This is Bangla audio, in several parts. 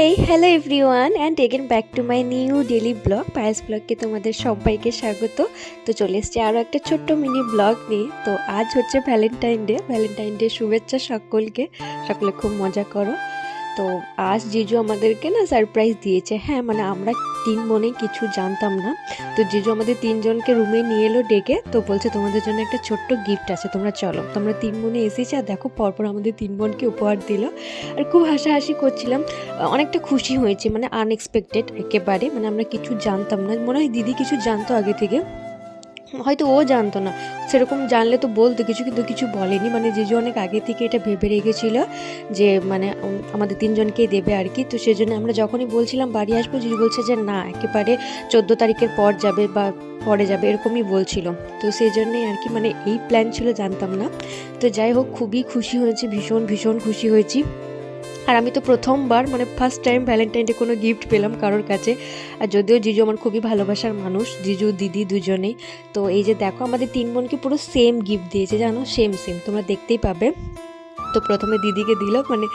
এই hello everyone and again back to my new daily blog Payesh ব্লগকে তোমাদের সবাইকে স্বাগত। তো চলে এসছে আরও একটা ছোট্ট মিনি ব্লগ নিয়ে। তো আজ হচ্ছে ভ্যালেন্টাইন ডে ভ্যালেন্টাইন ডে শুভেচ্ছা সকলকে। সকলে খুব মজা করো। তো আজ জিজু আমাদেরকে না সারপ্রাইজ দিয়েছে। হ্যাঁ মানে আমরা তিন বোনে কিছু জানতাম না। তো জিজু আমাদের তিনজনকে রুমে নিয়ে এলো ডেকে, তো বলছে তোমাদের জন্য একটা ছোট্ট গিফট আছে, তোমরা চলো। তোমরা তিন মনে এসেছে আর দেখো পরপর আমাদের তিন বোনকে উপহার দিল। আর খুব হাসাহাসি করছিলাম। অনেকটা খুশি হয়েছে মানে আনএক্সপেক্টেড একেবারে মানে আমরা কিছু জানতাম না। মনে হয় দিদি কিছু জানতো আগে থেকে। হয়তো ও জানতো না। সেরকম জানলে তো বলতো, কিছু কিন্তু কিছু বলেনি। মানে জিজু অনেক আগে থেকে এটা ভেবে রেখেছিল যে মানে আমাদের তিনজনকেই দেবে আর কি। তো সেই জন্য আমরা যখনই বলছিলাম, বাড়ি আসব, জিজু বলছে যে, না, একেবারে চোদ্দ তারিখের পর যাবে বা পরে যাবে, এরকমই বলছিল। তো সেই জন্যই আর কি মানে এই প্ল্যান ছিল, জানতাম না। তো যাই হোক, খুবই খুশি হয়েছি, ভীষণ ভীষণ খুশি হয়েছি। আর আমি তো প্রথমবার মানে ফার্স্ট টাইম ভ্যালেন্টাইন ডে কোনো গিফট পেলাম কারোর কাছে। আর যদিও জিজু আমার খুবই ভালোবাসার মানুষ, জিজু, দিদি দুজনেই। তো এই যে দেখো, আমাদের তিন বোনকে পুরো সেম গিফট দিয়েছে, জানো? সেম সেম তোমরা দেখতেই পাবে। তো প্রথমে দিদিকে দিল মানে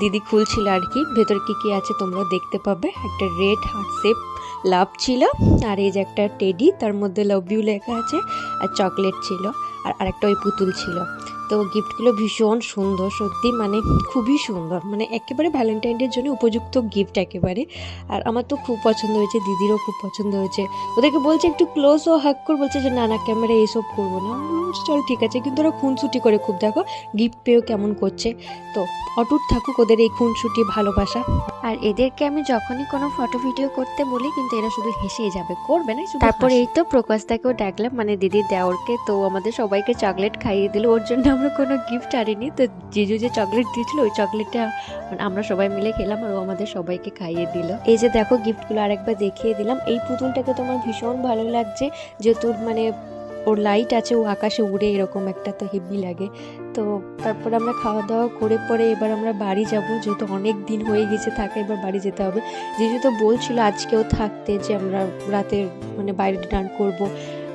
দিদি খুলছিল আর কি। ভেতর কি কী আছে তোমরা দেখতে পাবে। একটা রেড হার্ট শেপ লাভ ছিল, আর এই যে একটা টেডি তার মধ্যে লাভ ইউ লেখা আছে, আর চকলেট ছিল, আর আরেকটা ওই পুতুল ছিল। তো গিফটগুলো ভীষণ সুন্দর সত্যি মানে খুবই সুন্দর। মানে একেবারে ভ্যালেন্টাইন ডের জন্য উপযুক্ত গিফট একেবারে। আর আমার তো খুব পছন্দ হয়েছে দিদিরও খুব পছন্দ হয়েছে। ওদেরকে বলছে একটু ক্লোজ ও হাক কর বলছে যে না না ক্যামেরা এইসব করব না। চল ঠিক আছে। কিন্তু ওরা খুনসুটি করে খুব দেখো গিফট পেয়েও কেমন করছে। তো অটুট থাকুক ওদের এই খুনসুটি ভালোবাসা। আর এদেরকে আমি যখনই কোনো ফটো ভিডিও করতে বলি কিন্তু এরা শুধু হেসেই যাবে। করবে না তারপর এই তো প্রকাশটাকেও ডাকলাম মানে দিদির দেওরকে তো আমাদের সবাইকে চকলেট খাইয়ে দিল ওর জন্য। আমরা কোনো গিফট আনিনি, তো জিজু যে চকলেট দিয়েছিল, ওই চকলেটটা আমরা সবাই মিলে খেলাম আর ও আমাদের সবাইকে খাইয়ে দিল। এই যে দেখো গিফটগুলো আরেকবার দেখিয়ে দিলাম। এই পুতুলটাকে তোমার ভীষণ ভালো লাগছে যেহেতু মানে ওর লাইট আছে, ও আকাশে উড়ে এরকম একটা তো হেভি লাগে। তো তারপর আমরা খাওয়া দাওয়া করে পরে এবার আমরা বাড়ি যাব, যেহেতু অনেক দিন হয়ে গেছে, থাকা এবার বাড়ি যেতে হবে। জিজু তো বলছিল আজকেও থাকতে যে আমরা রাতে মানে বাইরে ডান করব।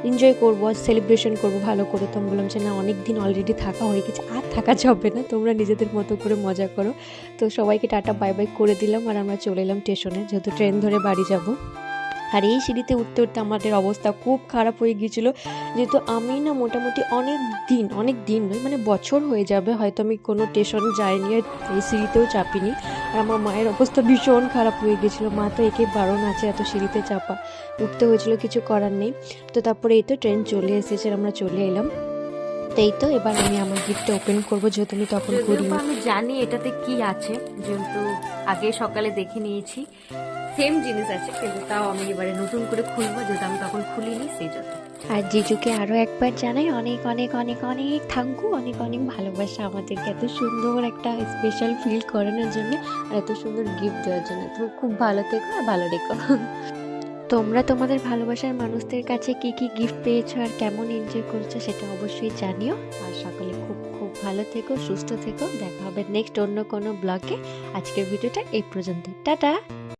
এনজয় করব আর সেলিব্রেশন করব, ভালো করে। তো আমি বললাম যে, না অনেক দিন অলরেডি থাকা হয়ে গেছে, আর থাকা যাবে না, তোমরা নিজেদের মতো করে মজা করো। তো সবাইকে টাটা বাই বাই করে দিলাম, আর আমরা চলে এলাম স্টেশনে যেহেতু ট্রেন ধরে বাড়ি যাব। আর এই সিঁড়িতে উঠতে উঠতে আমাদের অবস্থা খুব খারাপ হয়ে গিয়েছিল। যেহেতু আমি না মোটামুটি অনেক দিন অনেক দিন নয় মানে বছর হয়ে যাবে হয়তো আমি কোনো স্টেশন যাইনি আর এই সিঁড়িতেও চাপিনি। আর আমার মায়ের অবস্থা ভীষণ খারাপ হয়ে গেছিল মা তো একে বারণ আছে এত সিঁড়িতে চাপা। উঠতে হয়েছিল কিছু করার নেই। তো তারপরে এই তো ট্রেন চলে এসেছে আমরা চলে এলাম। তো এই তো এবার আমি আমার গিফটটা ওপেন করব যেহেতু আমি তখন করি আমি জানি এটাতে কি আছে যেহেতু আগে সকালে দেখে নিয়েছি। সেম জিনিস আছে, কিন্তু তাও আমি এবারে নতুন করে খুলবো যেহেতু আমি তখন খুলিনি, সেই জন্য। আর জিজুকে আরও একবার জানাই, অনেক অনেক অনেক অনেক থাঙ্কু অনেক অনেক ভালোবাসা আমাদেরকে, এত সুন্দর একটা স্পেশাল ফিল করানোর জন্য আর এত সুন্দর গিফট দেওয়ার জন্য। তো খুব ভালো থেকো আর ভালো রেখো। তোমরা তোমাদের ভালোবাসার মানুষদের কাছে কি কি গিফট পেয়েছ আর কেমন এনজয় করছ সেটা অবশ্যই জানিও। আর সকলে খুব খুব ভালো থেকো, সুস্থ থেকো। দেখা হবে নেক্সট অন্য কোনো ব্লগে আজকের ভিডিওটা এই পর্যন্ত টাটা!